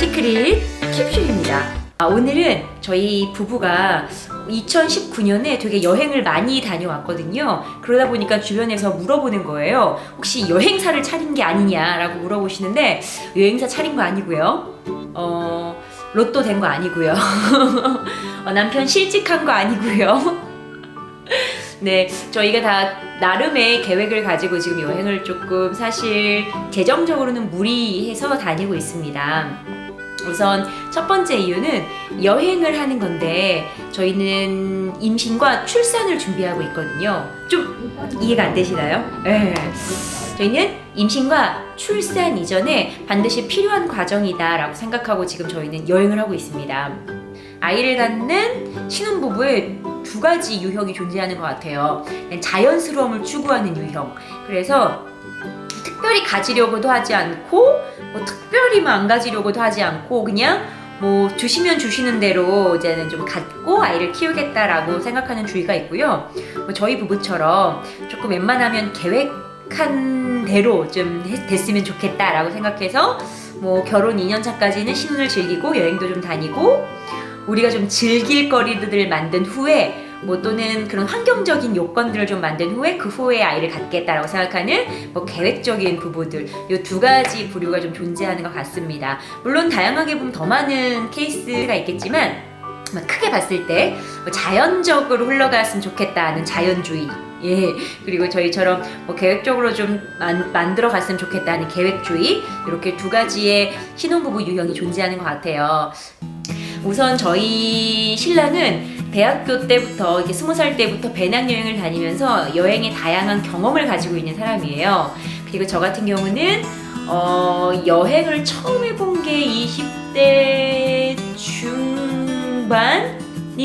시크릿 캡슐입니다. 아, 오늘은 저희 부부가 2019년에 되게 여행을 많이 다녀왔거든요. 그러다 보니까 주변에서 물어보는 거예요. 혹시 여행사를 차린 게 아니냐라고 물어보시는데 여행사 차린 거 아니고요. 어, 로또 된 거 아니고요. 어, 남편 실직한 거 아니고요. 네, 저희가 다 나름의 계획을 가지고 지금 여행을 조금 사실 재정적으로는 무리해서 다니고 있습니다. 우선 첫 번째 이유는 여행을 하는 건데 저희는 임신과 출산을 준비하고 있거든요. 좀 이해가 안 되시나요? 네. 저희는 임신과 출산 이전에 반드시 필요한 과정이다라고 생각하고 지금 저희는 여행을 하고 있습니다. 아이를 갖는 신혼부부의 두 가지 유형이 존재하는 것 같아요. 자연스러움을 추구하는 유형. 그래서 특별히 가지려고도 하지 않고 뭐 특별히만 안 가지려고도 하지 않고 그냥 뭐 주시면 주시는 대로 이제는 좀 갖고 아이를 키우겠다라고 생각하는 주의가 있고요. 뭐 저희 부부처럼 조금 웬만하면 계획한 대로 좀 했- 됐으면 좋겠다라고 생각해서 뭐 결혼 2년 차까지는 신혼을 즐기고 여행도 좀 다니고 우리가 좀 즐길 거리들을 만든 후에 뭐 또는 그런 환경적인 요건들을 좀 만든 후에 그 후에 아이를 갖겠다라고 생각하는 뭐 계획적인 부부들 이 두 가지 부류가 좀 존재하는 것 같습니다. 물론 다양하게 보면 더 많은 케이스가 있겠지만 뭐 크게 봤을 때뭐 자연적으로 흘러갔으면 좋겠다는 자연주의 예 그리고 저희처럼 뭐 계획적으로 좀 만, 만들어 갔으면 좋겠다는 계획주의 이렇게 두 가지의 신혼부부 유형이 존재하는 것 같아요. 우선 저희 신랑은 대학교 때부터 이렇게 스무 살 때부터 배낭여행을 다니면서 여행의 다양한 경험을 가지고 있는 사람이에요. 그리고 저 같은 경우는 어, 여행을 처음 해본 게 20대 중반이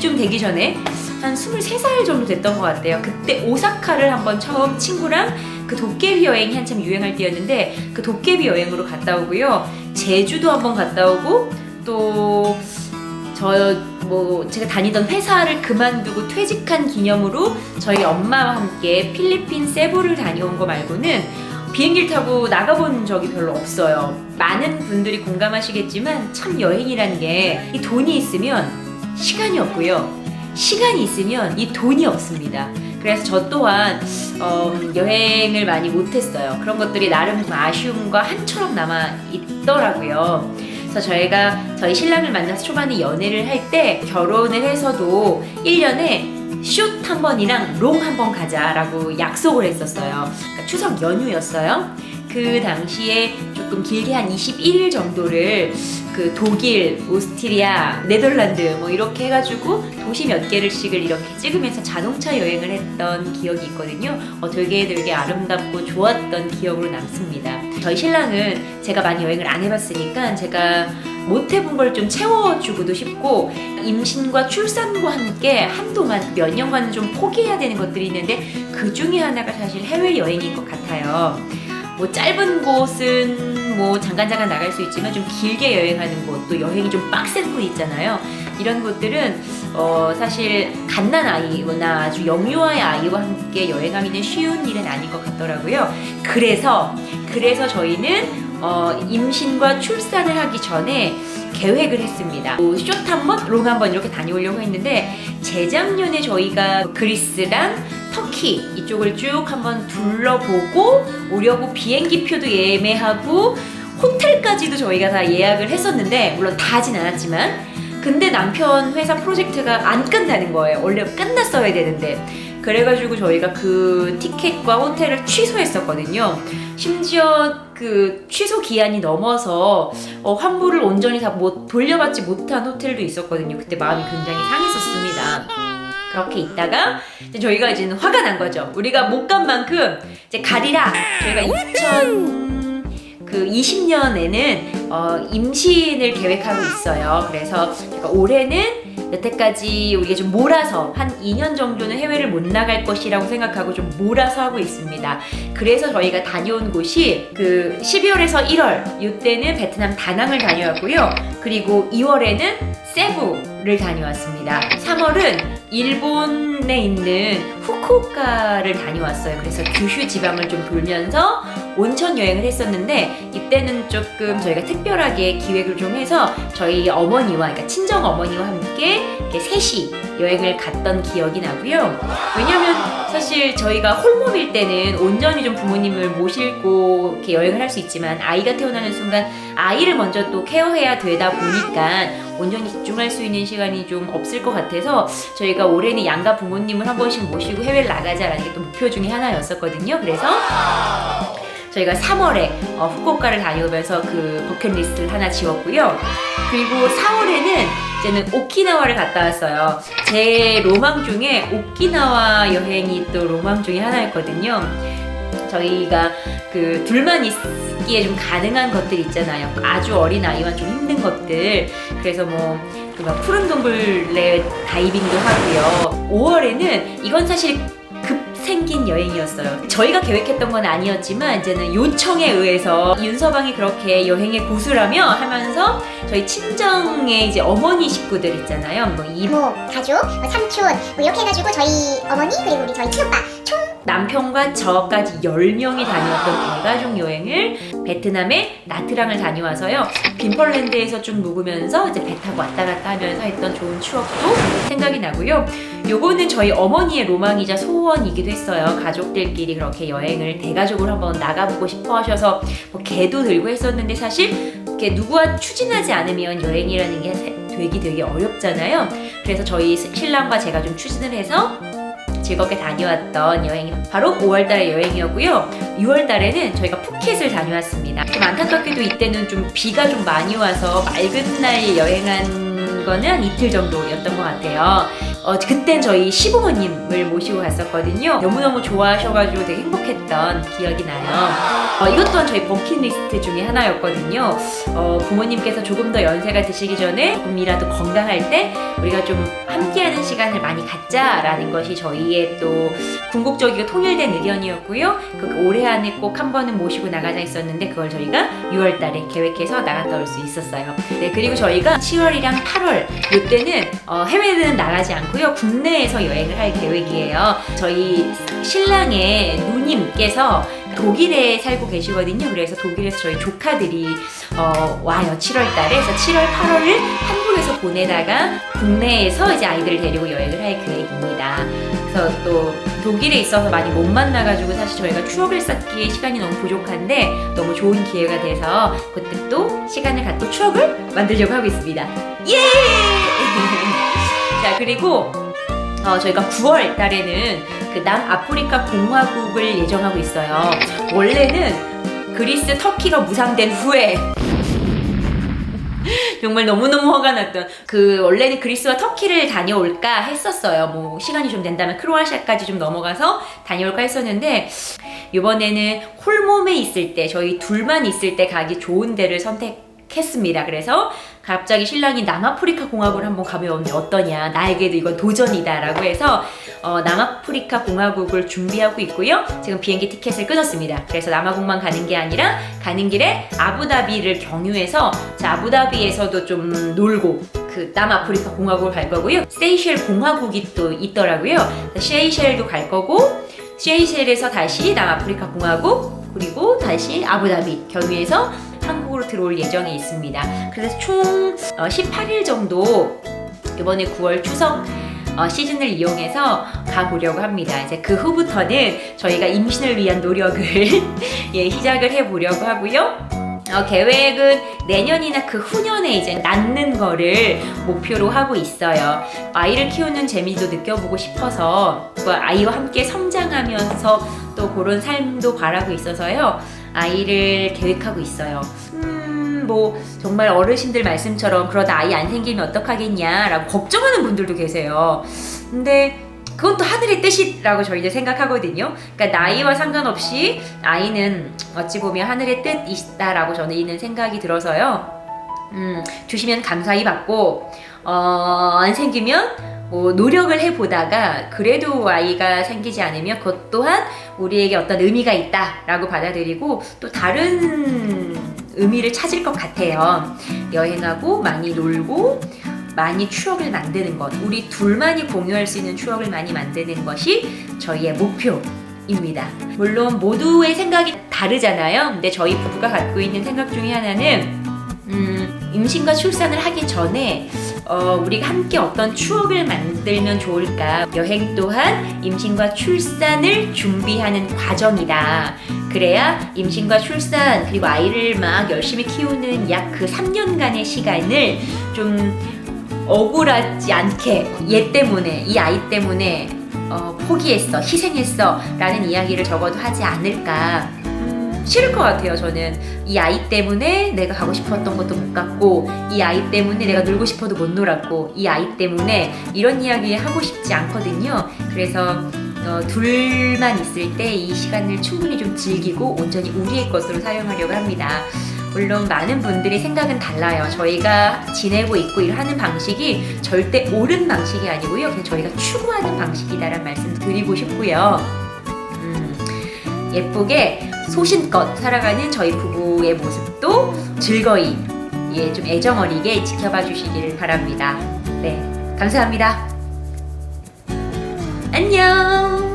좀 되기 전에 한 23살 정도 됐던 것 같아요. 그때 오사카를 한번 처음 친구랑 그 도깨비 여행이 한참 유행할 때였는데 그 도깨비 여행으로 갔다 오고요. 제주도 한번 갔다 오고 또저 뭐 제가 다니던 회사를 그만두고 퇴직한 기념으로 저희 엄마와 함께 필리핀 세부를 다녀온 거 말고는 비행기를 타고 나가본 적이 별로 없어요. 많은 분들이 공감하시겠지만 참 여행이라는 게 이 돈이 있으면 시간이 없고요. 시간이 있으면 이 돈이 없습니다. 그래서 저 또한 어, 여행을 많이 못했어요. 그런 것들이 나름 아쉬움과 한처럼 남아 있더라고요. 그래서 저희가 저희 신랑을 만나서 초반에 연애를 할 때 결혼을 해서도 1년에 슛 한 번이랑 롱 한 번 가자라고 약속을 했었어요. 그러니까 추석 연휴였어요. 그 당시에 조금 길게 한 21일 정도를 그 독일, 오스트리아, 네덜란드 뭐 이렇게 해가지고 도시 몇 개를씩을 이렇게 찍으면서 자동차 여행을 했던 기억이 있거든요. 어, 되게 되게 아름답고 좋았던 기억으로 남습니다. 저희 신랑은 제가 많이 여행을 안 해봤으니까 제가 못 해본 걸 좀 채워주고도 싶고 임신과 출산과 함께 한동안 몇 년간은 좀 포기해야 되는 것들이 있는데 그 중에 하나가 사실 해외 여행인 것 같아요. 뭐 짧은 곳은 뭐 잠깐 잠깐 나갈 수 있지만 좀 길게 여행하는 곳 또 여행이 좀 빡센 곳 있잖아요. 이런 곳들은 어 사실 갓난 아이나 아주 영유아의 아이와 함께 여행하기는 쉬운 일은 아닌 것 같더라고요. 그래서 그래서 저희는 어 임신과 출산을 하기 전에 계획을 했습니다. 숏한 번, 롱 한 번 이렇게 다녀오려고 했는데 재작년에 저희가 그리스랑 터키 이쪽을 쭉 한번 둘러보고 오려고 비행기 표도 예매하고 호텔까지도 저희가 다 예약을 했었는데 물론 다 하진 않았지만 근데 남편 회사 프로젝트가 안 끝나는 거예요. 원래 끝났어야 되는데 그래가지고 저희가 그 티켓과 호텔을 취소했었거든요. 심지어 그 취소 기한이 넘어서 어, 환불을 온전히 다 못 돌려받지 못한 호텔도 있었거든요. 그때 마음이 굉장히 상했었습니다. 그렇게 있다가 이제 저희가 이제는 화가 난 거죠. 우리가 못 간 만큼 이제 가리라. 저희가 2000 그 20년에는 어, 임신을 계획하고 있어요. 그래서 제가 올해는 여태까지 우리가 좀 몰아서 한 2년 정도는 해외를 못 나갈 것이라고 생각하고 좀 몰아서 하고 있습니다. 그래서 저희가 다녀온 곳이 그 12월에서 1월 이때는 베트남 다낭을 다녀왔고요. 그리고 2월에는 세부를 다녀왔습니다. 3월은 일본에 있는 후쿠오카를 다녀왔어요. 그래서 규슈 지방을 좀 돌면서 온천 여행을 했었는데 이때는 조금 저희가 특별하게 기획을 좀 해서 저희 어머니와 그러니까 친정 어머니와 함께 이렇게 셋이 여행을 갔던 기억이 나고요. 왜냐면 사실 저희가 홀몸일 때는 온전히 좀 부모님을 모시고 이렇게 여행을 할 수 있지만 아이가 태어나는 순간 아이를 먼저 또 케어해야 되다 보니까 온전히 집중할 수 있는 시간이 좀 없을 것 같아서 저희가 올해는 양가 부모님을 한 번씩 모시고 해외를 나가자라는 게 또 목표 중에 하나였었거든요. 그래서 저희가 3월에 어, 후쿠오카를 다녀오면서 그 버킷리스트를 하나 지웠고요. 그리고 4월에는 이제는 오키나와를 갔다 왔어요. 제 로망 중에 오키나와 여행이 또 로망 중에 하나였거든요. 저희가 그 둘만 있기에 좀 가능한 것들 있잖아요. 아주 어린 아이와 좀 힘든 것들. 그래서 뭐. 그막 푸른 동굴에 다이빙도 하고요. 5월에는 이건 사실 여행이었어요. 저희가 계획했던 건 아니었지만 이제는 요청에 의해서 윤서방이 그렇게 여행의 고수라며 하면서 저희 친정의 이제 어머니 식구들 있잖아요. 뭐 이모, 이모, 가족, 뭐 삼촌 뭐 이렇게 해가지고 저희 어머니 그리고 우리 저희 친오빠 총 남편과 저까지 10명이 다녀왔던 대가족 여행을 베트남의 나트랑을 다녀와서요. 빈펄랜드에서 좀 묵으면서 이제 배 타고 왔다 갔다 하면서 했던 좋은 추억도 생각이 나고요. 요거는 저희 어머니의 로망이자 소원이기도 했어요. 가족들끼리 그렇게 여행을 대가족으로 한번 나가보고 싶어 하셔서 뭐 개도 들고 했었는데 사실 이렇게 누구와 추진하지 않으면 여행이라는 게 되기 되게 어렵잖아요. 그래서 저희 신랑과 제가 좀 추진을 해서 즐겁게 다녀왔던 여행이 바로 5월달의 여행이었고요. 6월달에는 저희가 푸켓을 다녀왔습니다. 좀 안타깝게도 이때는 좀 비가 좀 많이 와서 맑은 날 여행한 거는 한 이틀 정도였던 것 같아요. 어, 그땐 저희 시부모님을 모시고 갔었거든요. 너무너무 좋아하셔가지고 되게 행복했던 기억이 나요. 어, 이것 또한 저희 버킷리스트 중에 하나였거든요. 어, 부모님께서 조금 더 연세가 드시기 전에 조금이라도 건강할 때 우리가 좀 함께하는 시간을 많이 갖자라는 것이 저희의 또 궁극적이고 통일된 의견이었고요. 그 올해 안에 꼭 한 번은 모시고 나가자 했었는데 그걸 저희가 6월 달에 계획해서 나갔다 올 수 있었어요. 네, 그리고 저희가 7월이랑 8월 이때는 어, 해외는 나가지 않고요. 국내에서 여행을 할 계획이에요. 저희 신랑의 누님께서 독일에 살고 계시거든요. 그래서 독일에서 저희 조카들이 어, 와요. 7월 달에. 그래서 7월, 8월을 한국에서 보내다가 국내에서 이제 아이들을 데리고 여행을 할 계획입니다. 그래서 또 독일에 있어서 많이 못 만나가지고 사실 저희가 추억을 쌓기에 시간이 너무 부족한데 너무 좋은 기회가 돼서 그때 또 시간을 갖고 추억을 만들려고 하고 있습니다. 예! 자, 그리고 어, 저희가 9월 달에는 그 남아프리카 공화국을 예정하고 있어요. 원래는 그리스, 터키가 무상된 후에 정말 너무너무 화가 났던 그 원래는 그리스와 터키를 다녀올까 했었어요. 뭐 시간이 좀 된다면 크로아시아까지 좀 넘어가서 다녀올까 했었는데 이번에는 홀몸에 있을 때 저희 둘만 있을 때 가기 좋은 데를 선택했습니다. 그래서 갑자기 신랑이 남아프리카 공화국을 한번 가면 어떠냐 나에게도 이건 도전이다 라고 해서 어, 남아프리카 공화국을 준비하고 있고요. 지금 비행기 티켓을 끊었습니다. 그래서 남아공만 가는 게 아니라 가는 길에 아부다비를 경유해서 자, 아부다비에서도 좀 놀고 그 남아프리카 공화국을 갈 거고요. 세이셸 공화국이 또 있더라고요. 세이셸도 갈 거고 세이셸에서 다시 남아프리카 공화국 그리고 다시 아부다비 경유해서 한국으로 들어올 예정이 있습니다. 그래서 총 18일 정도 이번에 9월 추석 어, 시즌을 이용해서 가보려고 합니다. 이제 그 후부터는 저희가 임신을 위한 노력을 예, 시작을 해보려고 하고요. 어, 계획은 내년이나 그 후년에 이제 낳는 거를 목표로 하고 있어요. 아이를 키우는 재미도 느껴보고 싶어서 그 아이와 함께 성장하면서 또 그런 삶도 바라고 있어서요. 아이를 계획하고 있어요. 음, 뭐 정말 어르신들 말씀처럼 그러다 아이 안 생기면 어떡하겠냐라고 걱정하는 분들도 계세요. 근데 그건 또 하늘의 뜻이라고 저희는 생각하거든요. 그러니까 나이와 상관없이 아이는 어찌 보면 하늘의 뜻이다라고 저는 생각이 들어서요. 음, 주시면 감사히 받고 어, 안 생기면 뭐 노력을 해보다가 그래도 아이가 생기지 않으면 그것 또한 우리에게 어떤 의미가 있다라고 받아들이고 또 다른 의미를 찾을 것 같아요. 여행하고 많이 놀고 많이 추억을 만드는 것, 우리 둘만이 공유할 수 있는 추억을 많이 만드는 것이 저희의 목표. 입니다. 물론 모두의 생각이 다르잖아요. 근데 저희 부부가 갖고 있는 생각 중에 하나는 음, 임신과 출산을 하기 전에 어, 우리가 함께 어떤 추억을 만들면 좋을까? 여행 또한 임신과 출산을 준비하는 과정이다. 그래야 임신과 출산 그리고 아이를 막 열심히 키우는 약 그 3년간의 시간을 좀 억울하지 않게 얘 때문에 이 아이 때문에 어, 포기했어 희생했어 라는 이야기를 적어도 하지 않을까 음, 싫을 것 같아요 저는 이 아이 때문에 내가 가고 싶었던 것도 못 갔고 이 아이 때문에 내가 놀고 싶어도 못 놀았고 이 아이 때문에 이런 이야기 하고 싶지 않거든요 그래서 어, 둘만 있을 때 이 시간을 충분히 좀 즐기고 온전히 우리의 것으로 사용하려고 합니다. 물론 많은 분들의 생각은 달라요. 저희가 지내고 있고 일하는 방식이 절대 옳은 방식이 아니고요. 그냥 저희가 추구하는 방식이다라는 말씀 드리고 싶고요. 음, 예쁘게 소신껏 살아가는 저희 부부의 모습도 즐거이 예, 좀 애정 어리게 지켜봐 주시기를 바랍니다. 네, 감사합니다. 안녕!